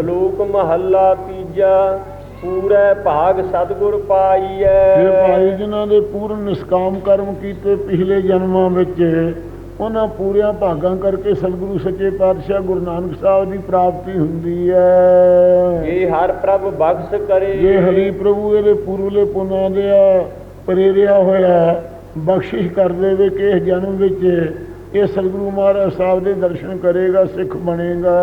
ਸ਼ਲੋਕ ਮਹੱਲਾ ਤੀਜਾ ਪੂਰੇ ਭਾਗ ਸਤਿਗੁਰ ਇਹ ਪਾਈਐ ਭਾਈ ਜਿਨ੍ਹਾਂ ਦੇ ਪੂਰਨ ਨਿਸ਼ਕਾਮ ਕਰਮ ਕੀਤੇ ਪਿਛਲੇ ਜਨਮਾਂ ਵਿੱਚ ਉਹਨਾਂ ਪੂਰਿਆਂ ਭਾਗਾਂ ਕਰਕੇ ਸਤਿਗੁਰੂ ਸੱਚੇ ਪਾਤਸ਼ਾਹ ਗੁਰੂ ਨਾਨਕ ਸਾਹਿਬ ਦੀ ਪ੍ਰਾਪਤੀ ਹੁੰਦੀ ਹੈ ਜੇ ਹਰ ਪ੍ਰਭ ਬਖਸ਼ ਕਰੇ। ਜੇ ਹਰੀ ਪ੍ਰਭੂ ਇਹਦੇ ਪੂਰਵਲੇ ਪੁਨਾਂ ਦੇ ਪ੍ਰੇਰਿਆ ਹੋਇਆ ਬਖਸ਼ਿਸ਼ ਕਰ ਦੇਵੇ ਕਿ ਇਸ ਜਨਮ ਵਿੱਚ ਇਹ ਸਤਿਗੁਰੂ ਮਹਾਰਾਜ ਸਾਹਿਬ ਦੇ ਦਰਸ਼ਨ ਕਰੇਗਾ ਸਿੱਖ ਬਣੇਗਾ।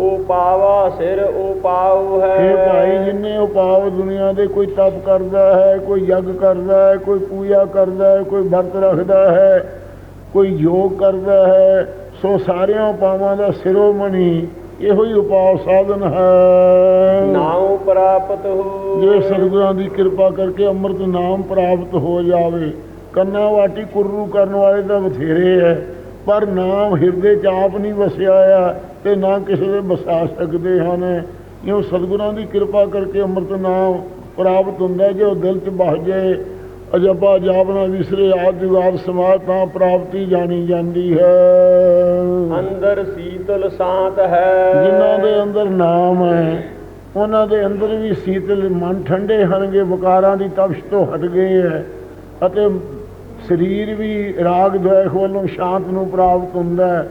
ਉਹ ਪਾਵਾ ਸਿਰ ਉਹ ਪਾਉ ਹੈ। ਇਹ ਭਾਈ ਜਿੰਨੇ ਉਪਾਅ ਦੁਨੀਆ ਦੇ ਕੋਈ ਤਪ ਕਰਦਾ ਹੈ ਕੋਈ ਯੱਗ ਕਰਦਾ ਹੈ ਕੋਈ ਪੂਜਾ ਕਰਦਾ ਹੈ ਕੋਈ ਵਰਤ ਰੱਖਦਾ ਹੈ ਕੋਈ ਯੋਗ ਕਰਦਾ ਹੈ ਸੋ ਸਾਰਿਆਂ ਉਪਾਵਾਂ ਦਾ ਸਿਰੋਮਣੀ ਇਹੋ ਹੀ ਉਪਾਅ ਸਾਧਨ ਹੈ। ਨਾਉ ਪ੍ਰਾਪਤ ਹੋ। ਜੇ ਸਤਿਗੁਰਾਂ ਦੀ ਕਿਰਪਾ ਕਰਕੇ ਅੰਮ੍ਰਿਤ ਨਾਮ ਪ੍ਰਾਪਤ ਹੋ ਜਾਵੇ ਕੰਨਾ ਵਾਟੀ ਕੁਰਰੂ ਕਰਨ ਵਾਲੇ ਤਾਂ ਬਥੇਰੇ ਹੈ ਪਰ ਨਾਮ ਹਿਰਦੇ ਚ ਆਪ ਨਹੀਂ ਵਸਿਆ ਆ ਤੇ ਨਾ ਕਿਸੇ ਦੇ ਵਸਾ ਸਕਦੇ ਹਨ ਇਉਂ ਸਤਿਗੁਰਾਂ ਦੀ ਕਿਰਪਾ ਕਰਕੇ ਅੰਮ੍ਰਿਤ ਨਾਮ ਪ੍ਰਾਪਤ ਹੁੰਦਾ। ਜੇ ਉਹ ਦਿਲ ਚ ਬਸ ਜਾਏ ਅਜਬਾ ਜਾਪ ਨਾ ਵਿਸਰੇ ਆਦ ਜੁਗਾਦ ਸਮਾਧ ਤਾਂ ਪ੍ਰਾਪਤੀ ਜਾਣੀ ਜਾਂਦੀ ਹੈ ਅੰਦਰ ਸੀਤਲ ਸ਼ਾਂਤ ਹੈ ਜਿਨ੍ਹਾਂ ਦੇ ਅੰਦਰ ਨਾਮ ਹੈ ਉਹਨਾਂ ਦੇ ਅੰਦਰ ਵੀ ਸੀਤਲ ਮਨ ਠੰਡੇ ਹਨਗੇ ਵਿਕਾਰਾਂ ਦੀ ਤਪਸ਼ ਤੋਂ ਹਟ ਗਏ ਹੈ ਅਤੇ ਸਰੀਰ ਵੀ ਰਾਗ ਦੁਆਖ ਵੱਲੋਂ ਸ਼ਾਂਤ ਨੂੰ ਪ੍ਰਾਪਤ ਹੁੰਦਾ ਹੈ।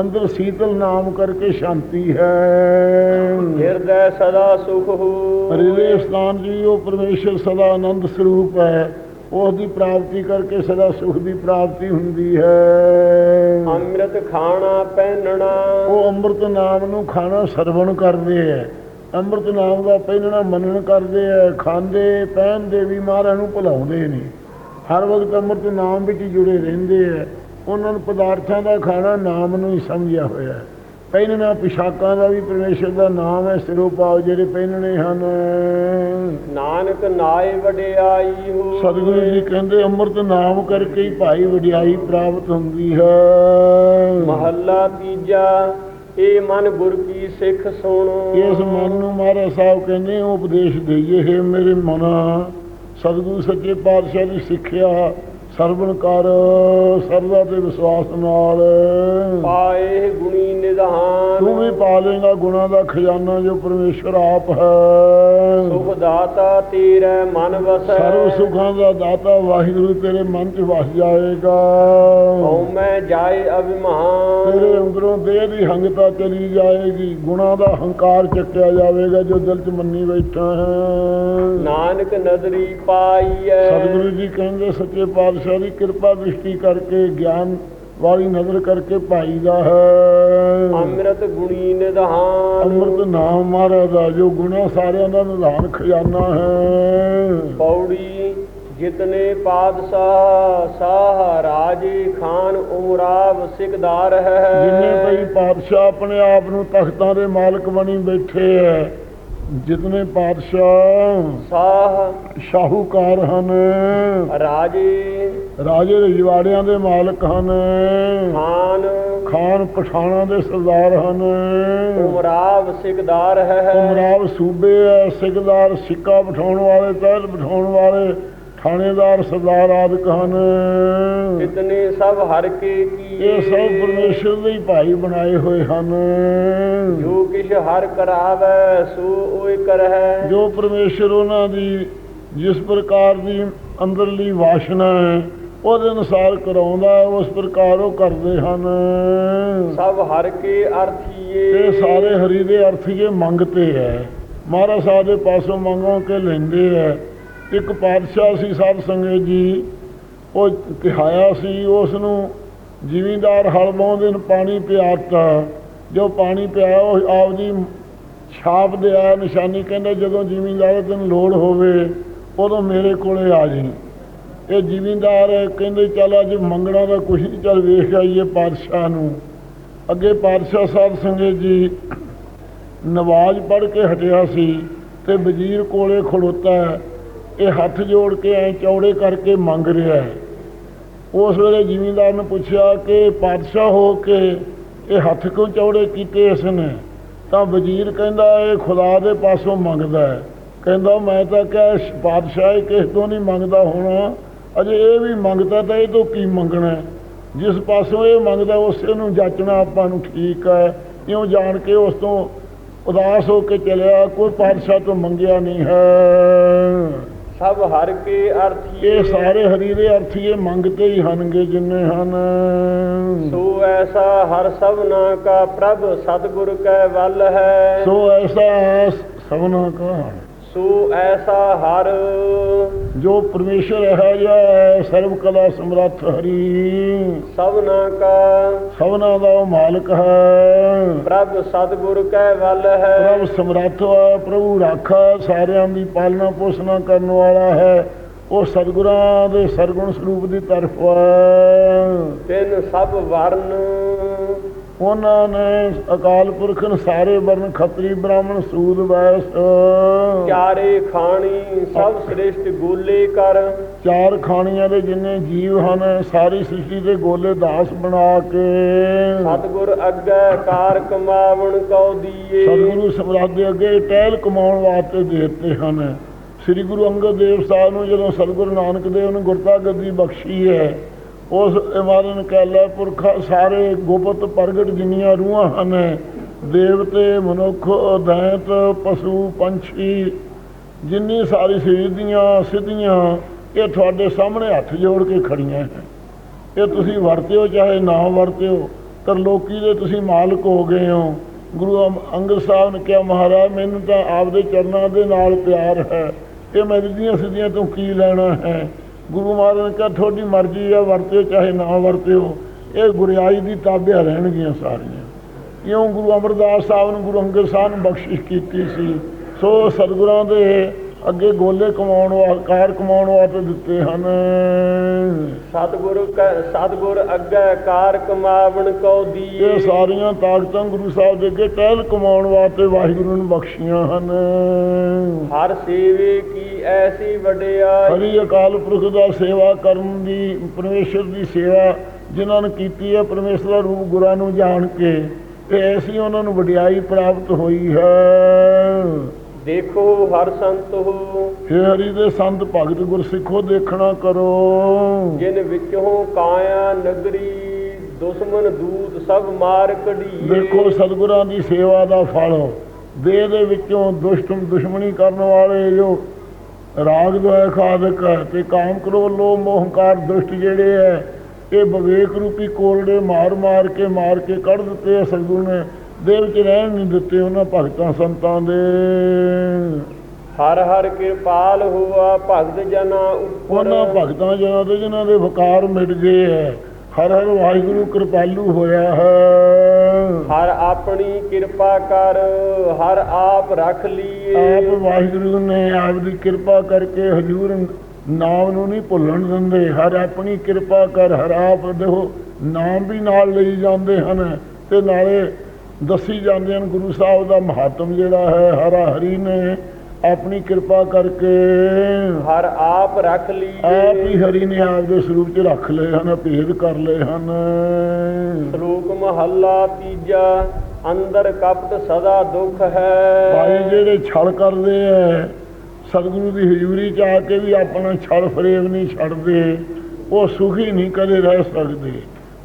ਅੰਦਰ ਸੀਤਲ ਨਾਮ ਕਰਕੇ ਸ਼ਾਂਤੀ ਹੈ। ਹਿਰਦੈ ਸਦਾ ਸੁਖ ਹੋ ਹਰਿਦੇ ਸਥਾਨ ਜੀ ਉਹ ਪਰਮੇਸ਼ਰ ਸਦਾ ਆਨੰਦ ਸਰੂਪ ਹੈ। ਉਸ ਦੀ ਪ੍ਰਾਪਤੀ ਕਰਕੇ ਸਦਾ ਸੁਖ ਦੀ ਪ੍ਰਾਪਤੀ ਹੁੰਦੀ ਹੈ। ਅੰਮ੍ਰਿਤ ਖਾਣਾ ਪਹਿਨਣਾ। ਉਹ ਅੰਮ੍ਰਿਤ ਨਾਮ ਨੂੰ ਖਾਣਾ ਸਰਵਣ ਕਰਦੇ ਐ ਅੰਮ੍ਰਿਤ ਨਾਮ ਦਾ ਪਹਿਨਣਾ ਮੰਨਣ ਕਰਦੇ ਐ ਖਾਂਦੇ ਪਹਿਨਦੇ ਵੀ ਮਹਾਰਾਜ ਨੂੰ ਭੁਲਾਉਂਦੇ ਨੇ ਹਰ ਵਕਤ ਅੰਮ੍ਰਿਤ ਨਾਮ ਵਿੱਚ ਜੁੜੇ ਰਹਿੰਦੇ ਐ ਉਹਨਾਂ ਨੂੰ ਪਦਾਰਥਾਂ ਦਾ ਖਾਣਾ ਨਾਮ ਨੂੰ ਹੀ ਸਮਝਿਆ ਹੋਇਆ ਹੈ। ਪਹਿਨਣਾ ਪਿਸ਼ਾਕਾਂ ਦਾ ਵੀ ਪਰਮੇਸ਼ਰ ਦਾ ਨਾਮ ਹੈ ਸਿਰੋਂ ਪਾਉ ਜਿਹੜੇ ਪਹਿਨਣੇ ਹਨ। ਨਾਨਕ ਨਾਏ ਵਡਿਆਈ ਹੋ। ਸਤਿਗੁਰੂ ਜੀ ਕਹਿੰਦੇ ਅੰਮ੍ਰਿਤ ਨਾਮ ਕਰਕੇ ਹੀ ਭਾਈ ਵਡਿਆਈ ਪ੍ਰਾਪਤ ਹੁੰਦੀ ਹੈ। ਮਹੱਲਾ ਤੀਜਾ ਇਹ ਮਨ ਗੁਰ ਕੀ ਸਿੱਖ ਸੁਣੋ। ਇਸ ਮਨ ਨੂੰ ਮਹਾਰਾਜ ਸਾਹਿਬ ਕਹਿੰਦੇ ਉਹ ਉਪਦੇਸ਼ ਦੇਈਏ ਹੈ ਮੇਰੇ ਮਨਾ। ਸਤਿਗੁਰੂ ਸੱਚੇ ਪਾਤਸ਼ਾਹ ਦੀ ਸਿੱਖਿਆ। ਸਰਵਣ ਕਰ ਸਰਦਾ ਤੇ ਵਿਸ਼ਵਾਸ ਨਾਲ। ਪਾਏ ਗੁਣੀ ਨਿਧਾਨ। ਤੂੰ ਵੀ ਪਾ ਲੇਗਾ ਗੁਣਾ ਦਾ ਖਜ਼ਾਨਾ ਜੋ ਪਰਮੇਸ਼ਰ ਆਪ ਹੈ। ਸੁਖ ਦਾਤਾ ਤੇਰੇ ਮਨ ਵਸੈ। ਸਰਵ ਸੁਖਾਂ ਦਾ ਦਾਤਾ ਵਾਹਿਗੁਰੂ ਤੇਰੇ ਮਨ 'ਚ ਵਸ ਜਾਏਗਾ। ਹਉ ਮੈਂ ਜਾਏ ਅਭਿਮਾਨ। ਤੇਰੇ ਅੰਦਰੋਂ ਦੇਹ ਦੀ ਹੰਗਤਾ ਚਲੀ ਜਾਏਗੀ। ਗੁਣਾ ਦਾ ਹੰਕਾਰ ਚੱਕਿਆ ਜਾਵੇਗਾ ਜੋ ਦਿਲ 'ਚ ਮੰਨੀ ਬੈਠਾ ਹੈ। ਨਾਨਕ ਨਦਰੀ ਪਾਈਐ। ਸਤਿਗੁਰੂ ਜੀ ਕਹਿੰਦੇ ਸੱਚੇ ਪਾਤਸ਼ਾਹ ਦੀ ਕਿਰਪਾ ਦ੍ਰਿਸ਼ਟੀ ਕਰਕੇ ਗਿਆਨ ਵਾਲੀ ਨਜ਼ਰ ਕਰਕੇ ਭਾਈ ਦਾ ਹੈ। ਅੰਮ੍ਰਿਤ ਗੁਣੀ ਨਿਧਾਨ। ਅੰਮ੍ਰਿਤ ਨਾਮ ਮਹਾਰਾਜ ਦਾ ਜੋ ਗੁਣਾ ਸਾਰਿਆਂ ਦਾ ਨਿਧਾਨ ਖਜ਼ਾਨਾ ਹੈ। ਪੌੜੀ ਜਿਤਨੇ ਪਾਦਸ਼ਾਹ ਸਾਹ ਰਾਜੇ ਖਾਨ ਉਮਰਾਵ ਸਿਕਦਾਰ ਜਿੰਨੇ ਹੈ ਭਈ ਪਾਤਸ਼ਾਹ ਆਪਣੇ ਆਪ ਨੂੰ ਤਖਤਾਂ ਦੇ ਮਾਲਕ ਬਣੀ ਬੈਠੇ ਹੈ ਜਿਤਨੇ ਪਾਤਸ਼ਾਹ ਸਾਹ ਸ਼ਾਹੂਕਾਰ ਹਨ ਰਾਜੇ ਰਾਜੇ ਰਜਵਾੜਿਆਂ ਦੇ ਮਾਲਕ ਹਨ ਖਾਨ ਖਾਨ ਪਠਾਣਾ ਦੇ ਸਰਦਾਰ ਹਨ। ਉਮਰਾਵ ਸਿਕਦਾਰ ਹੈ। ਉਮਰਾਵ ਸੂਬੇ ਸਿਕਦਾਰ ਸਿੱਕਾ ਬਿਠਾਉਣ ਵਾਲੇ ਤਹਿਲ ਬਿਠਾਉਣ ਵਾਲੇ ਥਾਣੇਦਾਰ ਸਰਦਾਰ ਆਦਿਕ ਹਨ। ਜਿਤਨੇ ਸਭ ਹਰ ਕੇ ਕੀ ਇਹ ਸਭ ਪਰਮੇਸ਼ਰ ਦੇ ਹੀ ਭਾਈ ਬਣਾਏ ਹੋਏ ਹਨ। ਜੋ ਕਿਛ ਹਰ ਕਰਾਵੈ ਸੋ ਓਏ ਕਰਹਿ। ਜੋ ਪਰਮੇਸ਼ਰ ਉਹਨਾਂ ਦੀ ਜਿਸ ਪ੍ਰਕਾਰ ਦੀ ਅੰਦਰਲੀ ਵਾਸ਼ਨਾ ਹੈ ਉਹਦੇ ਅਨੁਸਾਰ ਕਰਾਉਂਦਾ ਉਸ ਪ੍ਰਕਾਰ ਉਹ ਕਰਦੇ ਹਨ। ਸਭ ਹਰ ਕੇ ਅਰਥੀਏ। ਇਹ ਸਾਰੇ ਹਰੀ ਦੇ ਅਰਥੀਏ ਮੰਗਤੇ ਹੈ। ਮਹਾਰਾਜ ਸਾਹਿਬ ਦੇ ਪਾਸੋਂ ਮੰਗੋ ਕੇ ਲੈਂਦੇ ਹੈ। ਇੱਕ ਪਾਤਸ਼ਾਹ ਸੀ ਸਾਧ ਸੰਗਤ ਜੀ, ਉਹ ਕਿਹਾਇਆ ਸੀ ਉਸ ਨੂੰ ਜ਼ਿਮੀਂਦਾਰ ਹਲ ਬਾਉਂਦੇ ਨੂੰ ਪਾਣੀ ਪਿਆਤਾ ਜੋ ਪਾਣੀ ਪਿਆ, ਉਹ ਆਪਦੀ ਛਾਪ ਆ ਨਿਸ਼ਾਨੀ ਕਹਿੰਦੇ, ਜਦੋਂ ਜ਼ਿਮੀਂਦਾਰ ਤੈਨੂੰ ਲੋੜ ਹੋਵੇ, ਉਦੋਂ ਮੇਰੇ ਕੋਲੇ ਆ ਜੀ। ਇਹ ਜ਼ਿਮੀਂਦਾਰ ਕਹਿੰਦੇ, ਚੱਲ ਅੱਜ ਮੰਗਣਾ ਦਾ ਕੁਛ ਨਹੀਂ, ਚੱਲ ਵੇਖ ਆਈਏ ਪਾਤਸ਼ਾਹ ਨੂੰ। ਅੱਗੇ ਪਾਤਸ਼ਾਹ ਸਾਹਿਬ ਸੰਗਤ ਜੀ ਨਵਾਜ਼ ਪੜ੍ਹ ਕੇ ਹਟਿਆ ਸੀ ਤੇ ਵਜ਼ੀਰ ਕੋਲੇ ਖੜੋਤਾ। ਇਹ ਹੱਥ ਜੋੜ ਕੇ ਐ ਚੌੜੇ ਕਰਕੇ ਮੰਗ ਰਿਹਾ ਹੈ। ਉਸ ਵੇਲੇ ਜ਼ਿਮੀਂਦਾਰ ਨੇ ਪੁੱਛਿਆ ਕਿ ਪਾਤਸ਼ਾਹ ਹੋ ਕੇ ਇਹ ਹੱਥ ਕਿਉਂ ਚੌੜੇ ਕੀਤੇ ਇਸ ਨੇ ਤਾਂ ਵਜ਼ੀਰ ਕਹਿੰਦਾ, ਇਹ ਖੁਦਾ ਦੇ ਪਾਸੋਂ ਮੰਗਦਾ ਹੈ। ਕਹਿੰਦਾ, ਮੈਂ ਤਾਂ ਕਿਹਾ, ਇਸ ਪਾਤਸ਼ਾਹ ਇਹ ਕਿਸ ਤੋਂ ਨਹੀਂ ਮੰਗਦਾ ਹੋਣਾ। ਅਜੇ ਇਹ ਵੀ ਮੰਗਦਾ ਤਾਂ ਇਹ ਤੋਂ ਕੀ ਮੰਗਣਾ ਜਿਸ ਪਾਸੋਂ ਇਹ ਮੰਗਦਾ, ਉਸੇ ਨੂੰ ਜਾਚਣਾ ਆਪਾਂ ਨੂੰ ਠੀਕ ਹੈ। ਕਿਉਂ ਜਾਣ ਕੇ ਉਸ ਤੋਂ ਉਦਾਸ ਹੋ ਕੇ ਚਲਿਆ, ਕੋਈ ਪਾਤਸ਼ਾਹ ਤੋਂ ਮੰਗਿਆ ਨਹੀਂ ਹੈ। ਸਭ ਹਰ ਕੇ ਅਰਥੀ ਇਹ ਸਾਰੇ ਹਰੀ ਦੇ ਅਰਥੀਏ ਮੰਗਤੇ ਹੀ ਹਨਗੇ ਜਿੰਨੇ ਹਨ। ਸੋ ਐਸਾ ਹਰ ਸਭਨਾ ਕਾ ਪ੍ਰਭ ਸਤਿਗੁਰ ਕੈ ਵੱਲ ਹੈ। ਸੋ ਐਸਾ ਸਭਨਾ ਕਾ ਸੋ ਐਸਾ ਹਰ। ਜੋ ਪਰਮੇਸ਼ਰ ਹੈ ਜਾਂ ਸਰਬ ਕਲਾ ਸਮਰੱਥ ਹਰੀ ਸਭਨਾ ਕਾ ਸਭਨਾ ਦਾ ਮਾਲਕ ਹੈ। ਪ੍ਰਭ ਸਤਿਗੁਰ ਕੈ ਵੱਲ ਹੈ। ਪ੍ਰਭ ਸਮਰੱਥ ਹੈ ਪ੍ਰਭੂ ਰਾਖਾ ਸਾਰਿਆਂ ਦੀ ਪਾਲਣਾ ਪੋਸ਼ਣਾ ਕਰਨ ਵਾਲਾ ਹੈ। ਉਹ ਸਤਿਗੁਰਾਂ ਦੇ ਸਰਗੁਣ ਸਰੂਪ ਦੀ ਤਰਫ ਹੈ ਤਿੰਨ ਸਭ ਵਰਨ। ਉਹਨਾਂ ਨੇ ਅਕਾਲ ਪੁਰਖ ਨੂੰ ਸਾਰੇ ਵਰਨ ਖੱਤਰੀ ਬ੍ਰਾਹਮਣ ਸੂਦ ਵੈਸ ਚਾਰੇ ਖਾਣੀ ਸਭ ਸ੍ਰਿਸ਼ਟ ਗੋਲੇ ਕਰ। ਚਾਰ ਖਾਣੀਆਂ ਦੇ ਜਿੰਨੇ ਜੀਵ ਹਨ ਸਾਰੀ ਸ੍ਰਿਸ਼ਟੀ ਦੇ ਗੋਲੇ ਦਾਸ ਬਣਾ ਕੇ। ਸਤਿਗੁਰ ਅੱਗੇ ਕਾਰ ਕਮਾਵਣ ਕਉ ਦੀਏ। ਸਤਿਗੁਰੂ ਸਮਰਾਟ ਦੇ ਅੱਗੇ ਟਹਿਲ ਕਮਾਉਣ ਵਾਸਤੇ ਦੇ ਦਿੱਤੇ ਹਨ। ਸ੍ਰੀ ਗੁਰੂ ਅੰਗਦ ਦੇਵ ਸਾਹਿਬ ਨੂੰ ਜਦੋਂ ਸਤਿਗੁਰੂ ਨਾਨਕ ਦੇਵ ਨੇ ਗੁਰਤਾ ਗੱਦੀ ਬਖਸ਼ੀ ਹੈ ਉਸ ਇਮਾਰਨ ਕਹਿਲਾ ਪੁਰਖਾ ਸਾਰੇ ਗੁਪਤ ਪ੍ਰਗਟ ਜਿੰਨੀਆਂ ਰੂਹਾਂ ਹਨ, ਦੇਵਤੇ, ਮਨੁੱਖ ਦੈਂਤ ਪਸ਼ੂ, ਪੰਛੀ, ਜਿੰਨੀ ਸਾਰੀ ਸਰੀਰ ਦੀਆਂ ਸਿੱਧੀਆਂ, ਇਹ ਤੁਹਾਡੇ ਸਾਹਮਣੇ ਹੱਥ ਜੋੜ ਕੇ ਖੜੀਆਂ ਹੈ ਇਹ ਤੁਸੀਂ ਵਰਤਿਓ, ਚਾਹੇ ਨਾ ਵਰਤਿਓ ਤਰਲੋਕੀ ਦੇ ਤੁਸੀਂ ਮਾਲਕ ਹੋ ਗਏ ਹੋ। ਗੁਰੂ ਅੰ- ਅੰਗਦ ਸਾਹਿਬ ਨੇ ਕਿਹਾ, ਮਹਾਰਾਜ, ਮੈਨੂੰ ਤਾਂ ਆਪਦੇ ਚਰਨਾਂ ਦੇ ਨਾਲ ਪਿਆਰ ਹੈ। ਇਹ ਮੈਂ ਦੀਆਂ ਸਿੱਧੀਆਂ ਤੋਂ ਕੀ ਲੈਣਾ ਹੈ? ਗੁਰੂ ਮਹਾਰਾਜ ਨੇ ਕਿਹਾ, ਤੁਹਾਡੀ ਮਰਜ਼ੀ ਆ, ਵਰਤਿਓ, ਚਾਹੇ ਨਾ ਵਰਤਿਓ। ਇਹ ਗੁਰਿਆਈ ਦੀ ਤਾਬਿਆ ਰਹਿਣਗੀਆਂ ਸਾਰੀਆਂ। ਇਉਂ ਗੁਰੂ ਅਮਰਦਾਸ ਸਾਹਿਬ ਨੂੰ ਗੁਰੂ ਅੰਗਦ ਸਾਹਿਬ ਨੂੰ ਬਖਸ਼ਿਸ਼ ਕੀਤੀ ਸੀ? ਸੋ ਸਤਿਗੁਰਾਂ ਦੇ ਅੱਗੇ ਗੋਲੇ ਕਮਾਉਣ ਵਾਸਤੇ ਕਾਰ ਕਮਾਉਣ ਵਾਸਤੇ ਦਿੱਤੇ ਹਨ। ਸਤਿਗੁਰ ਕੈ ਸਤਿਗੁਰ ਅੱਗੇ ਕਾਰ ਕਮਾਵਣ ਕਉ ਇਹ ਦੀਏ ਸਾਰੀਆਂ ਤਾਕਤਾਂ ਗੁਰੂ ਸਾਹਿਬ ਦੇ ਅੱਗੇ ਟਹਿਲ ਕਮਾਉਣ ਵਾਸਤੇ ਵਾਹਿਗੁਰੂ ਨੂੰ ਬਖਸ਼ੀਆਂ ਹਨ। ਹਰ ਸੇਵੇ ਕੀ ਐਸੀ ਵਡਿਆਈ ਹਰੀ ਅਕਾਲ ਪੁਰਖ ਦਾ ਸੇਵਾ ਕਰਨ ਦੀ ਪਰਮੇਸ਼ਰ ਦੀ ਸੇਵਾ ਜਿਨ੍ਹਾਂ ਨੇ ਕੀਤੀ ਹੈ ਪਰਮੇਸ਼ਰ ਦਾ ਰੂਪ ਗੁਰਾਂ ਨੂੰ ਜਾਣ ਕੇ ਇਹ ਐਸੀ ਉਹਨਾਂ ਨੂੰ ਵਡਿਆਈ ਪ੍ਰਾਪਤ ਹੋਈ ਹੈ। ਦੇਖੋ ਹਰ ਸੰਤ ਹੋ ਹੇ ਹਰੀ ਦੇ ਸੰਤ ਭਗਤ ਗੁਰਸਿੱਖੋ ਦੇਖਣਾ ਕਰੋ। ਜਿਨ ਵਿੱਚੋਂ ਕਾਇਆ ਨਗਰੀ ਦੁਸ਼ਮਨ ਦੂਤ ਸਭ ਮਾਰ ਕਢੀਏ। ਦੇਖੋ ਸਤਿਗੁਰਾਂ ਦੀ ਸੇਵਾ ਦਾ ਫਲ। ਦੇਹ ਦੇ ਵਿੱਚੋਂ ਦੁਸ਼ਟ ਦੁਸ਼ਮਣੀ ਕਰਨ ਵਾਲੇ ਜੋ ਰਾਗ ਦੁਆਇ ਖਾਦਕ ਤੇ ਕਾਮ ਕ੍ਰੋਧ ਲੋਭ ਮੋਹ ਹੰਕਾਰ ਦੁਸ਼ਟ ਜਿਹੜੇ ਹੈ ਇਹ ਵਿਵੇਕ ਰੂਪੀ ਕੋਲੜੇ ਮਾਰ ਮਾਰ ਕੇ ਮਾਰ ਕੇ ਕੱਢ ਦਿੱਤੇ ਸਤਿਗੁਰੂ ਨੇ। ਦੇਹ ਵਿੱਚ ਰਹਿਣ ਨਹੀਂ ਦਿੱਤੇ ਉਹਨਾਂ ਭਗਤਾਂ ਸੰਤਾਂ ਦੇ। ਹਰ ਹਰ ਕਿਰਪਾਲ ਹੋਆ ਭਗਤ ਜਨਾ ਉੱਪਰ। ਉਹਨਾਂ ਭਗਤਾਂ ਜਨਾਂ ਦੇ ਜਿਨ੍ਹਾਂ ਦੇ ਵਕਾਰ ਮਿਟ ਗਏ ਹੈ। ਹਰ ਹਰ ਵਾਹਿਗੁਰੂ ਕਿਰਪਾਲੂ ਹੋਇਆ ਹੈ। ਹਰ ਆਪਣੀ ਕਿਰਪਾ ਕਰ ਹਰ ਆਪ ਰੱਖ ਆਪ ਲਈਏ ਵਾਹਿਗੁਰੂ ਨੇ ਆਪ ਦੀ ਕਿਰਪਾ ਕਰਕੇ ਹਜੂਰ ਨਾਮ ਨੂੰ ਨਹੀਂ ਭੁੱਲਣ ਦਿੰਦੇ। ਹਰ ਆਪਣੀ ਕਿਰਪਾ ਕਰ ਹਰ ਆਪ ਦੇਖੋ ਨਾਮ ਵੀ ਨਾਲ ਲਈ ਜਾਂਦੇ ਹਨ। ਤੇ ਨਾਲੇ ਦੱਸੀ ਜਾਂਦੇ ਹਨ ਗੁਰੂ ਸਾਹਿਬ ਦਾ ਮਹੱਤਵ ਜਿਹੜਾ ਹੈ ਹਰਾ ਹਰੀ ਨੇ ਆਪਣੀ ਕਿਰਪਾ ਕਰਕੇ ਹਰ ਆਪ ਰੱਖ ਆਪ ਹੀ ਹਰੀ ਨੇ ਆਪ ਦੇ ਸਰੂਪ 'ਚ ਰੱਖ ਲਏ ਹਨ ਭੇਦ ਕਰ ਲਏ ਹਨ। ਸ਼ਲੋਕ ਮਹੱਲਾ ਤੀਜਾ ਅੰਦਰ ਕਪਟ ਸਦਾ ਦੁੱਖ ਹੈ। ਭਾਈ ਜਿਹੜੇ ਛਲ ਕਰਦੇ ਐ ਸਤਿਗੁਰੂ ਦੀ ਹਜ਼ੂਰੀ ਚ ਆ ਕੇ ਵੀ ਆਪਣਾ ਛਲ ਫਰੇਬ ਨਹੀਂ ਛੱਡਦੇ ਉਹ ਸੁਖੀ ਨਹੀਂ ਕਦੇ ਰਹਿ ਸਕਦੇ।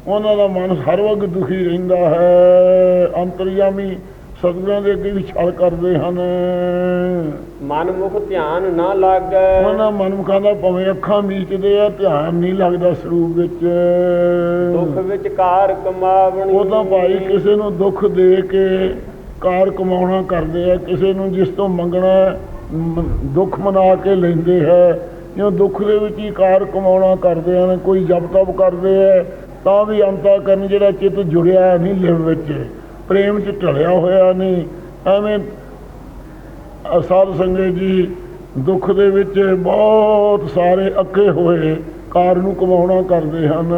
ਉਹਨਾਂ ਦਾ ਮਨ ਹਰ ਵਕਤ ਦੁਖੀ ਰਹਿੰਦਾ ਹੈ। ਅੰਤਰਯਾਮੀ ਸਤਿਗੁਰਾਂ ਦੇ ਅੱਗੇ ਵੀ ਛਲ ਕਰਦੇ ਹਨ। ਮਨ ਮੁਖ ਧਿਆਨ ਨਾ ਲਾਗੈ। ਉਹਨਾਂ ਮਨਮੁਖਾਂ ਦਾ ਭਵੇਂ ਅੱਖਾਂ ਮੀਚਦੇ ਆ ਧਿਆਨ ਨਹੀਂ ਲੱਗਦਾ ਸਰੂਪ ਵਿੱਚ। ਦੁੱਖ ਵਿੱਚ ਕਾਰ ਕਮਾਵਣੀ। ਉਹ ਤਾਂ ਭਾਈ ਕਿਸੇ ਨੂੰ ਦੁੱਖ ਦੇ ਕੇ ਕਾਰ ਕਮਾਉਣਾ ਕਰਦੇ ਆ ਕਿਸੇ ਨੂੰ ਜਿਸ ਤੋਂ ਮੰਗਣਾ ਦੁੱਖ ਮਨਾ ਕੇ ਲੈਂਦੇ ਹੈ। ਜਿਉਂ ਦੁੱਖ ਦੇ ਵਿੱਚ ਹੀ ਕਾਰ ਕਮਾਉਣਾ ਕਰਦੇ ਹਨ ਕੋਈ ਜਪ ਤਪ ਕਰਦੇ ਹੈ ਤਾਂ ਵੀ ਅੰਤਾ ਕਰਨ ਜਿਹੜਾ ਚਿੱਤ ਜੁੜਿਆ ਨਹੀਂ ਲਿਵ ਵਿੱਚ, ਪ੍ਰੇਮ ਚ ਢਲਿਆ ਹੋਇਆ ਨਹੀਂ, ਐਵੇਂ ਅਸਾਧ ਸੰਗਤ ਜੀ ਦੁੱਖ ਦੇ ਵਿੱਚ ਬਹੁਤ ਸਾਰੇ ਅੱਕੇ ਹੋਏ। ਕਾਰ ਨੂੰ ਕਮਾਉਣਾ ਕਰਦੇ ਹਨ।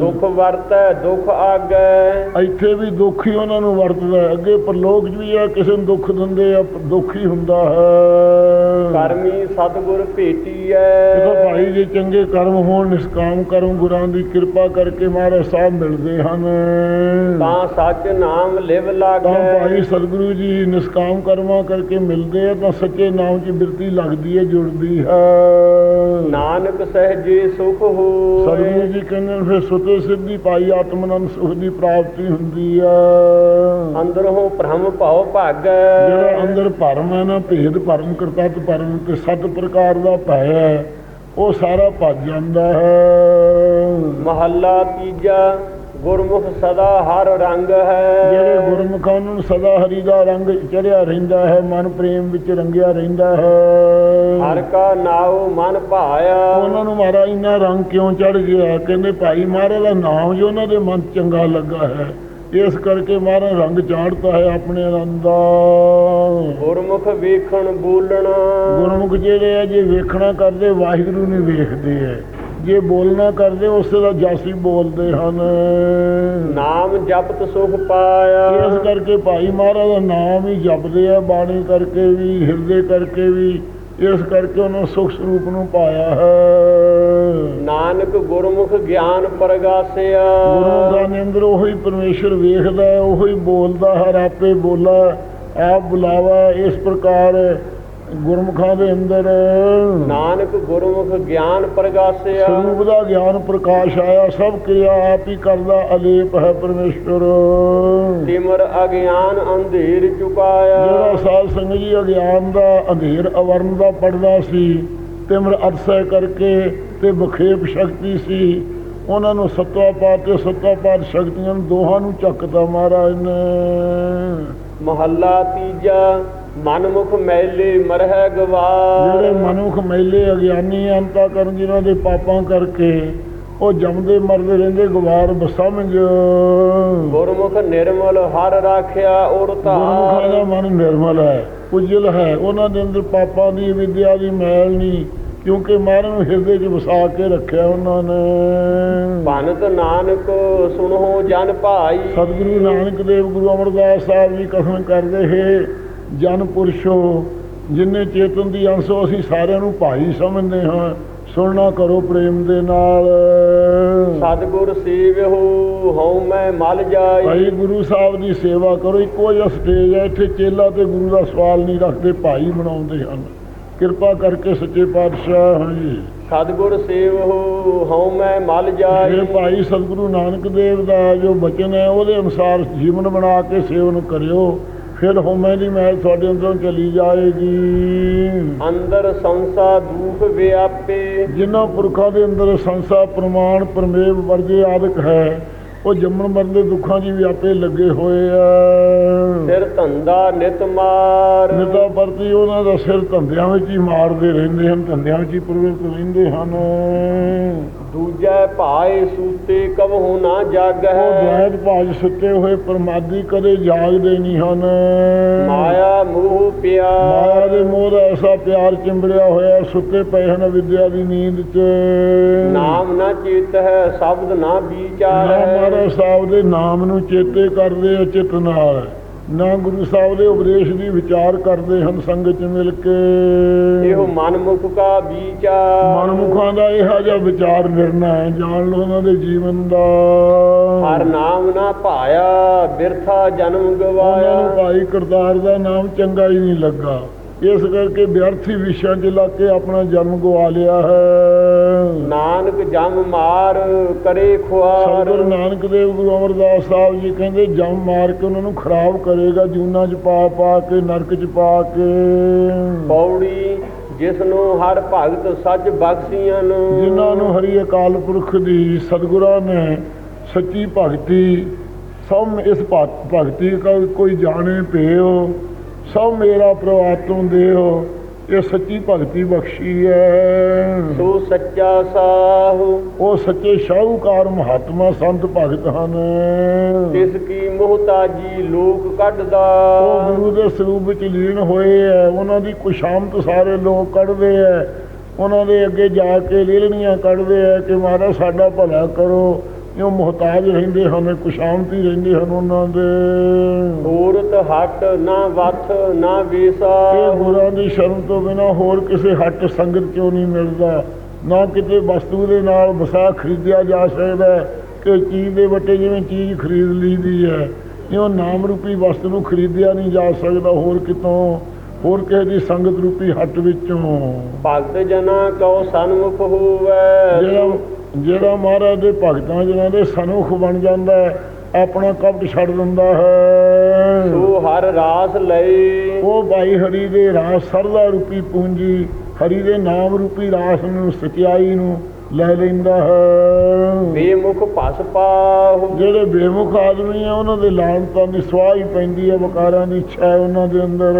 ਦੁੱਖ ਵਰਤੈ ਦੁੱਖ ਆਗੈ। ਇੱਥੇ ਵੀ ਦੁੱਖ ਹੀ ਉਹਨਾਂ ਨੂੰ ਵਰਤਦਾ। ਅੱਗੇ ਪਰਲੋਕ 'ਚ ਵੀ ਆ ਕਿਸੇ ਨੂੰ ਦੁੱਖ ਦਿੰਦੇ ਆ ਦੁੱਖ ਹੀ ਹੁੰਦਾ ਹੈ। ਕਰਮੀ ਸਤਿਗੁਰ ਭੇਟੀਐ ਜਦੋਂ ਭਾਈ ਜੇ ਚੰਗੇ ਕਰਮ ਹੋਣ ਨਿਸ਼ਕਾਮ ਕਰਮ ਗੁਰਾਂ ਦੀ ਕਿਰਪਾ ਕਰਕੇ ਮਹਾਰਾਜ ਸਾਹਿਬ ਮਿਲਦੇ ਹਨ। ਤਾਂ ਸੱਚ ਨਾਮ ਲਿਵ ਤਾਂ ਲਾਗੈ। ਭਾਈ ਸਤਿਗੁਰੂ ਜੀ ਨਿਸ਼ਕਾਮ ਕਰਮਾਂ ਕਰਕੇ ਮਿਲਦੇ ਆ ਤਾਂ ਸੱਚੇ ਨਾਮ 'ਚ ਬਿਰਤੀ ਲੱਗਦੀ ਹੈ ਜੁੜਦੀ ਹੈ। ਨਾਨਕ ਸਹਿ ਸਹਿਜੇ ਸੁਖ ਹੋਏ। ਸਤਿਗੁਰੂ ਜੀ ਕਹਿੰਦੇ ਨੇ ਫਿਰ ਸੁਤੇ ਸਿੱਧੀ ਪਾਈ ਆਤਮਨੰਦ ਸੁਖ ਦੀ ਪ੍ਰਾਪਤੀ ਹੁੰਦੀ ਆ। ਅੰਦਰੋਂ ਭ੍ਰਮ ਭਾਉ ਭਾਗੈ। ਜਿਹੜਾ ਅੰਦਰ ਭਰਮ ਹੈ ਨਾ ਭੇਦ ਭਰਮ ਕਰਤੱਤ ਭਰਮ ਤੇ ਸਤ ਪ੍ਰਕਾਰ ਦਾ ਭੈ ਹੈ ਉਹ ਸਾਰਾ ਭੱਜ ਜਾਂਦਾ ਹੈ। ਮਹੱਲਾ ਤੀਜਾ। ਗੁਰਮੁਖ ਸਦਾ ਹਰ ਰੰਗ ਹੈ। ਜਿਹੜੇ ਗੁਰਮੁਖਾਂ ਨੂੰ ਸਦਾ ਹਰੀ ਦਾ ਰੰਗ ਚੜਿਆ ਰਹਿੰਦਾ ਹੈ ਮਨ ਪ੍ਰੇਮ ਵਿੱਚ ਰੰਗਿਆ ਰਹਿੰਦਾ ਹੈ। ਹਰ ਕਾ ਨਾਉ ਮਨ ਭਾਇਆ। ਉਹਨਾਂ ਨੂੰ ਮਹਾਰਾਜ ਇੰਨਾ ਰੰਗ ਕਿਉਂ ਚੜ ਗਿਆ? ਕਹਿੰਦੇ ਭਾਈ ਮਹਾਰਾਜ ਦਾ ਨਾਮ ਜੋ ਉਹਨਾਂ ਦੇ ਮਨ ਚੰਗਾ ਲੱਗਾ ਹੈ। ਇਸ ਕਰਕੇ ਮਹਾਰਾਜ ਰੰਗ ਚਾੜਤਾ ਹੈ ਆਪਣੇ ਆਨੰਦ ਦਾ। ਗੁਰਮੁਖ ਵੇਖਣ ਬੋਲਣਾ। ਗੁਰਮੁਖ ਜਿਹੜੇ ਆ ਜੇ ਵੇਖਣਾ ਕਰਦੇ ਵਾਹਿਗੁਰੂ ਨੂੰ ਵੇਖਦੇ ਆ ਜੇ ਬੋਲਣਾ ਕਰਦੇ ਉਸੇ ਦਾ ਜਾਸੀ ਬੋਲਦੇ ਹਨ। ਨਾਮ ਜਪਤ ਸੁਖ ਪਾਇਆ। ਇਸ ਕਰਕੇ ਭਾਈ ਮਹਾਰਾਜ ਦਾ ਨਾਮ ਹੀ ਜਪਦੇ ਆ ਬਾਣੀ ਕਰਕੇ ਵੀ ਹਿਰਦੇ ਕਰਕੇ ਵੀ ਇਸ ਕਰਕੇ ਉਹਨਾਂ ਸੁਖ ਸਰੂਪ ਨੂੰ ਪਾਇਆ ਹੈ। ਨਾਨਕ ਗੁਰਮੁਖ ਗਿਆਨ ਪ੍ਰਗਾਸਿਆ। ਗੁਰੂ ਦੇ ਅੰਦਰ ਉਹੀ ਪਰਮੇਸ਼ਰ ਵੇਖਦਾ ਹੈ ਉਹੀ ਬੋਲਦਾ ਹਰ ਆਪੇ ਬੋਲਾ ਆਪ ਬੁਲਾਵਾ ਇਸ ਪ੍ਰਕਾਰ ਗੁਰਮੁਖਾਂ ਦੇ ਅੰਦਰ। ਨਾਨਕ ਗੁਰਮੁਖ ਗਿਆਨ ਪ੍ਰਗਾਸਿਆ। ਸਰੂਪ ਦਾ ਗਿਆਨ ਪ੍ਰਕਾਸ਼ ਆਇਆ ਸਭ ਕਿਰਿਆ ਆਪ ਹੀ ਕਰਦਾ ਅਲੇਪ ਹੈ ਪਰਮੇਸ਼ਰ ਤਿਮਰ ਅਗਿਆਨ ਅੰਧੇਰ ਚੁਕਾਇਆ। ਜਿਹੜਾ ਸਾਧ ਸੰਗਤ ਜੀ ਅਗਿਆਨ ਦਾ ਅੰਧੇਰ ਅਵਰਨ ਦਾ ਪੜਦਾ ਸੀ ਤਿਮਰ ਅਰਸੈ ਕਰਕੇ ਤੇ ਬਖੇਪ ਸ਼ਕਤੀ ਸੀ। ਉਹਨਾਂ ਨੂੰ ਸੱਤਵਾ ਪਾਤ ਤੇ ਸੱਤਵਾ ਪਾਤ ਸ਼ਕਤੀਆਂ ਨੂੰ ਦੋਹਾਂ ਨੂੰ ਚੱਕਦਾ ਮਹਾਰਾਜ ਨੇ। ਮਹੱਲਾ ਤੀਜਾ ਮਨਮੁਖ ਮੈਲੇ ਮਰਹਿ ਗਵਾਰ। ਜਿਹੜੇ ਮਨੁੱਖ ਮੈਲੇ ਅਗਿਆਨੀ ਅੰਤਾ ਕਰਨ ਜਿਨ੍ਹਾਂ ਦੇ ਪਾਪਾਂ ਕਰਕੇ ਉਹ ਜੰਮਦੇ ਮਰਦੇ ਰਹਿੰਦੇ ਗਵਾਰ ਬਸਮਝ ਗੁਰਮੁਖ ਨਿਰਮਲ ਹਰ ਰਾਖਿਆ ਔਰ ਗੁਰਮੁਖਾਂ ਦਾ ਮਨ ਨਿਰਮਲ ਹੈ ਉਜਲ ਹੈ। ਉਹਨਾਂ ਦੇ ਅੰਦਰ ਪਾਪਾਂ ਦੀ ਵਿਦਿਆ ਦੀ ਮੈਲ ਨਹੀਂ ਕਿਉਂਕਿ ਮਹਾਰਾਜ ਨੂੰ ਹਿਰਦੇ 'ਚ ਵਸਾ ਕੇ ਰੱਖਿਆ ਉਹਨਾਂ ਨੇ। ਭਨਤ ਨਾਨਕ ਸੁਣੋ ਜਨ ਭਾਈ। ਸਤਿਗੁਰੂ ਨਾਨਕ ਦੇਵ ਗੁਰੂ ਅਮਰਦਾਸ ਸਾਹਿਬ ਜੀ ਕਥਨ ਕਰਦੇ ਹੈ ਜਨ ਪੁਰਸ਼ੋ ਜਿਨੇ ਚੇਤਨ ਦੀ ਅੰਸੋ ਅਸੀਂ ਸਾਰਿਆਂ ਨੂੰ ਭਾਈ ਸਮਝਦੇ ਹਾਂ। ਸੁਣਨਾ ਕਰੋ ਪ੍ਰੇਮ ਦੇ ਨਾਲ। ਸਤਿਗੁਰ ਸੇਵਿਓ ਹਉ ਮੈਂ ਮਲ ਜਾਈ। ਭਾਈ ਗੁਰੂ ਸਾਹਿਬ ਦੀ ਸੇਵਾ ਕਰੋ ਇੱਕੋ ਜਿਹਾ ਸਟੇਜ ਹੈ ਇੱਥੇ ਚੇਲਾ ਤੇ ਗੁਰੂ ਦਾ ਸਵਾਲ ਨਹੀਂ ਰੱਖਦੇ ਭਾਈ ਬਣਾਉਂਦੇ ਹਨ। ਕਿਰਪਾ ਕਰਕੇ ਸੱਚੇ ਪਾਤਸ਼ਾਹ ਹਾਂਜੀ ਸਤਿਗੁਰ ਸੇਵਿਓ ਹਉ ਮੈਂ ਮਲ ਇਹ ਜਾਈ ਭਾਈ ਸਤਿਗੁਰੂ ਨਾਨਕ ਦੇਵ ਦਾ ਜੋ ਬਚਨ ਹੈ ਉਹਦੇ ਅਨੁਸਾਰ ਜੀਵਨ ਬਣਾ ਕੇ ਸੇਵਨ ਕਰਿਓ। ਫਿਰ ਹਉਮੈ ਦੀ ਮਹਿਲ ਤੁਹਾਡੇ ਅੰਦਰੋਂ ਚਲੀ ਜਾਏਗੀ। ਅੰਦਰ ਸੰਸਾ ਦੁਖ ਵਿਆਪੇ। ਜਿਨ੍ਹਾਂ ਪੁਰਖਾਂ ਦੇ ਅੰਦਰ ਸੰਸਾ ਪ੍ਰਮਾਣ ਪਰਮੇਵ ਵਰਜੇ ਆਦਿਕ ਹੈ ਉਹ ਜੰਮਣ ਮਰਨ ਦੇ ਦੁੱਖਾਂ ਦੀ ਵੀ ਆਪੇ ਲੱਗੇ ਹੋਏ ਆ। ਸਿਰ ਧੰਦਾ ਨਿਤ ਮਾਰ। ਨਿਤਾ ਪ੍ਰਤੀ ਉਹਨਾਂ ਦਾ ਸਿਰ ਧੰਦਿਆਂ ਵਿੱਚ ਹੀ ਮਾਰਦੇ ਰਹਿੰਦੇ ਹਨ ਧੰਦਿਆਂ ਵਿੱਚ ਹੀ ਪ੍ਰਵਿਰਤ ਰਹਿੰਦੇ ਹਨ। ਦੂਜੈ ਭਾਏ ਸੂਤੇ ਕਬਹੁ ਨਾ ਉਹ ਜਾਗੈ ਦ્વੈਤ ਭਾਜ ਸੁੱਤੇ ਹੋਏ ਪਰਮਾਦੀ ਕਦੇ ਜਾਗਦੇ ਨਹੀਂ ਹਨ। ਮਾਇਆ ਮੋਹ ਪਿਆ। ਮਾਇਆ ਦੇ ਮੋਹ ਦਾ ਐਸਾ ਪਿਆਰ ਚਿੰਬੜਿਆ ਹੋਇਆ ਸੁੱਤੇ ਪਏ ਹਨ ਵਿਦਿਆ ਦੀ ਨੀਂਦ 'ਚ। ਨਾਮ ਨਾ ਚੇਤ ਹੈ ਸ਼ਬਦ ਨਾ ਵਿਚਾਰ ਮਹਾਰਾਜ ਸਾਹਿਬ ਦੇ ਨਾਮ ਨੂੰ ਚੇਤੇ ਕਰਦੇ ਆ ਚਿਤ ਨਾਲ ਨਾ ਗੁਰੂ ਸਾਹਿਬ ਦੇ ਉਪਦੇਸ਼ ਦੀ ਵਿਚਾਰ ਕਰਦੇ ਹਨ ਸੰਗਤ 'ਚ ਮਿਲ ਕੇ। ਇਹੋ ਮਨਮੁਖ ਕਾ ਵਿਚਾਰ। ਮਨਮੁਖਾਂ ਦਾ ਇਹੋ ਜਿਹਾ ਵਿਚਾਰ ਨਿਰਣਾ ਹੈ ਜਾਣ ਲਓ ਉਹਨਾਂ ਦੇ ਜੀਵਨ ਦਾ। ਹਰ ਨਾਮ ਨਾ ਭਾਇਆ ਬਿਰਥਾ ਜਨਮ ਗਵਾਇਆ। ਭਾਈ ਕਰਤਾਰ ਦਾ ਨਾਮ ਚੰਗਾ ਹੀ ਨਹੀਂ ਲੱਗਾ। ਇਸ ਕਰਕੇ ਵਿਅਰਥੀ ਵਿਸ਼ਿਆਂ 'ਚ ਲੱਗ ਕੇ ਆਪਣਾ ਜਨਮ ਗਵਾ ਲਿਆ ਹੈ। ਨਾਨਕ ਜਮ ਮਾਰ ਕਰੇ ਖੁਆਰ। ਸਤਿਗੁਰੂ ਨਾਨਕ ਦੇਵ ਗੁਰੂ ਅਮਰਦਾਸ ਸਾਹਿਬ ਜੀ ਕਹਿੰਦੇ ਜਮ ਮਾਰ ਕੇ ਉਹਨਾਂ ਨੂੰ ਖਰਾਬ ਕਰੇਗਾ ਜੂਨਾ 'ਚ ਪਾ ਪਾ ਕੇ ਨਰਕ 'ਚ ਪਾ ਕੇ। ਪੌੜੀ ਜਿਸ ਨੂੰ ਹਰ ਭਗਤ ਸੱਚ ਬਖਸ਼ੀਆਂ ਜਿਨ੍ਹਾਂ ਨੂੰ ਹਰੀ ਅਕਾਲ ਪੁਰਖ ਦੀ ਸਤਿਗੁਰਾਂ ਨੇ ਸੱਚੀ ਭਗਤੀ ਸਭ ਇਸ ਭਗ- ਭਗਤੀ ਕੋਈ ਜਾਣੇ ਪਿਓ ਸਭ ਮੇਰਾ ਪ੍ਰਵਾਤੋਂ ਦੇਓ ਇਹ ਸੱਚੀ ਭਗਤੀ ਬਖਸ਼ੀ ਹੈ ਸੋ ਸੱਚਾ ਸਾਹੁ। ਉਹ ਸੱਚੇ ਸ਼ਾਹੂਕਾਰ ਮਹਾਤਮਾ ਸੰਤ ਭਗਤ ਹਨ। ਤਿਸ ਕੀ ਮੁਹਤਾਜੀ ਲੋਕ ਕੱਢਦਾ। ਉਹ ਗੁਰੂ ਦੇ ਸਰੂਪ ਵਿੱਚ ਲੀਨ ਹੋਏ ਹੈ ਉਹਨਾਂ ਦੀ ਕੁਸ਼ਾਮਤ ਸਾਰੇ ਲੋਕ ਕੱਢਦੇ ਹੈ ਉਹਨਾਂ ਦੇ ਅੱਗੇ ਜਾ ਕੇ ਲੀਲਣੀਆਂ ਕੱਢਦੇ ਹੈ ਕਿ ਮਹਾਰਾਜ ਸਾਡਾ ਭਲਾ ਕਰੋ। ਇਹ ਮੁਹਤਾਜ ਰਹਿੰਦੇ ਹਨ ਕੁਸ਼ਾਮਤੀ ਰਹਿੰਦੇ ਹਨ ਉਹਨਾਂ ਦੇ। ਔਰਤ ਹਟ ਨਾ ਵਥ ਨਾ ਇਹ ਵੇਸਾ ਗੁਰਾਂ ਦੀ ਸ਼ਰਨ ਤੋਂ ਬਿਨਾ ਹੋਰ ਕਿਸੇ ਹੱਟ ਸੰਗਤ ਚੋਂ ਨਹੀਂ ਮਿਲਦਾ। ਨਾ ਕਿਤੇ ਵਸਤੂ ਦੇ ਨਾਲ ਵਸਾ ਖਰੀਦਿਆ ਜਾ ਸਕਦਾ ਕਿ ਚੀਜ਼ ਦੇ ਵੱਟੇ ਜਿਵੇਂ ਚੀਜ਼ ਖਰੀਦ ਲਈਦੀ ਹੈ। ਇਉਂ ਨਾਮ ਰੂਪੀ ਵਸਤੂ ਨੂੰ ਖਰੀਦਿਆ ਨਹੀਂ ਜਾ ਸਕਦਾ ਹੋਰ ਕਿਤੋਂ। ਹੋਰ ਕਿਸੇ ਦੀ ਸੰਗਤ ਰੂਪੀ ਹੱਟ ਵਿੱਚੋਂ। ਭਗਤ ਜਨਾ ਕਉ ਸਨਮੁਖ ਹੋਵੈ। ਜਿਹੜਾ ਜਿਹੜਾ ਮਹਾਰਾਜ ਦੇ ਭਗਤਾਂ ਜਿਹਨਾਂ ਦੇ ਸਨੁਖ ਬਣ ਜਾਂਦਾ ਹੈ ਆਪਣਾ ਕਪਟ ਛੱਡ ਦਿੰਦਾ ਹੈ। ਸੋ ਹਰ ਰਾਸ ਲਏ ਉਹ ਭਾਈ ਹਰੀ ਦੇ ਰਾਸ ਸਰਦਾ ਰੂਪੀ ਪੂੰਜੀ ਹਰੀ ਦੇ ਨਾਮ ਰੂਪੀ ਰਾਸ ਨੂੰ ਸਚਾਈ ਨੂੰ ਲੈ ਲੈਂਦਾ ਹੈ। ਬੇਮੁਖ ਭਸ ਪਾਹੁ। ਜਿਹੜੇ ਬੇਮੁਖ ਆਦਮੀ ਆ ਉਹਨਾਂ ਦੇ ਲਾਲਤਾਂ ਦੀ ਸਵਾਹ ਹੀ ਪੈਂਦੀ ਹੈ ਵਕਾਰਾਂ ਦੀ ਹੈ ਉਹਨਾਂ ਦੇ ਅੰਦਰ।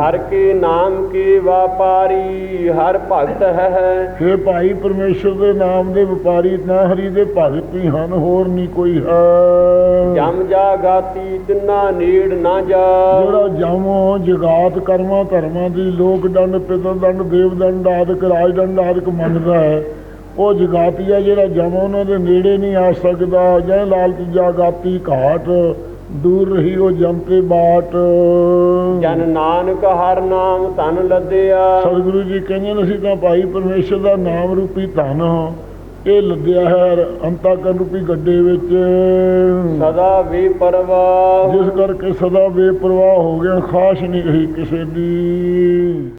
ਹਰ ਕੇ ਨਾਮ ਕੀ ਵਾਪਾਰੀ ਹਰ ਭਗਤ ਹੈ। हे ਭਾਈ ਪਰਮੇਸ਼ਰ ਦੇ ਨਾਮ ਦੇ ਵਪਾਰੀ ਨਾ ਹਰੀ ਦੇ ਭਗਤ ਹੀ ਹਨ ਹੋਰ ਨਹੀਂ ਕੋਈ ਹੈ। ਜਮ ਜਾ ਗਾਤੀ ਤਿੰਨਾ ਨੀੜ ਨਾ ਜਾ। ਜਿਹੜਾ ਜਮੋ ਜਗਾਤ ਕਰਮਾਂ ਧਰਮਾਂ ਦੀ ਲੋਕ ਦੰਡ ਪਿਤਰ ਦੰਡ ਦੇਵ ਦੰਡ ਆਦਿਕ ਰਾਜ ਦੰਡ ਆਦਿਕ ਮੰਨਦਾ ਹੈ। ਉਹ ਜਗਾਤੀ ਆ ਜਿਹੜਾ ਜਮ ਉਹਨਾਂ ਦੇ ਨੇੜੇ ਨਹੀਂ ਆ ਸਕਦਾ ਜੈ ਲਾਲਚ ਜਾਗਾਤੀ ਘਾਟ ਦੂਰ ਰਹੀ ਉਹ ਜਮ ਤੇ ਬਾਟ। ਜਨ ਨਾਨਕ ਹਰ ਨਾਮ ਧਨ ਲੱਦਿਆ। ਸਤਿਗੁਰੂ ਜੀ ਕਹਿੰਦੇ ਨੇ ਅਸੀਂ ਤਾਂ ਭਾਈ ਪਰਮੇਸ਼ਰ ਦਾ ਨਾਮ ਰੂਪੀ ਧਨ ਇਹ ਲੱਦਿਆ ਹੈ ਅੰਤਾਕਰਨ ਰੂਪੀ ਗੱਡੇ ਵਿੱਚ। ਸਦਾ ਵੀ ਪਰਵਾਹ ਜਿਸ ਕਰਕੇ ਸਦਾ ਬੇਪਰਵਾਹ ਹੋ ਗਿਆ ਖਾਸ਼ ਨਹੀਂ ਰਹੀ ਕਿਸੇ ਦੀ।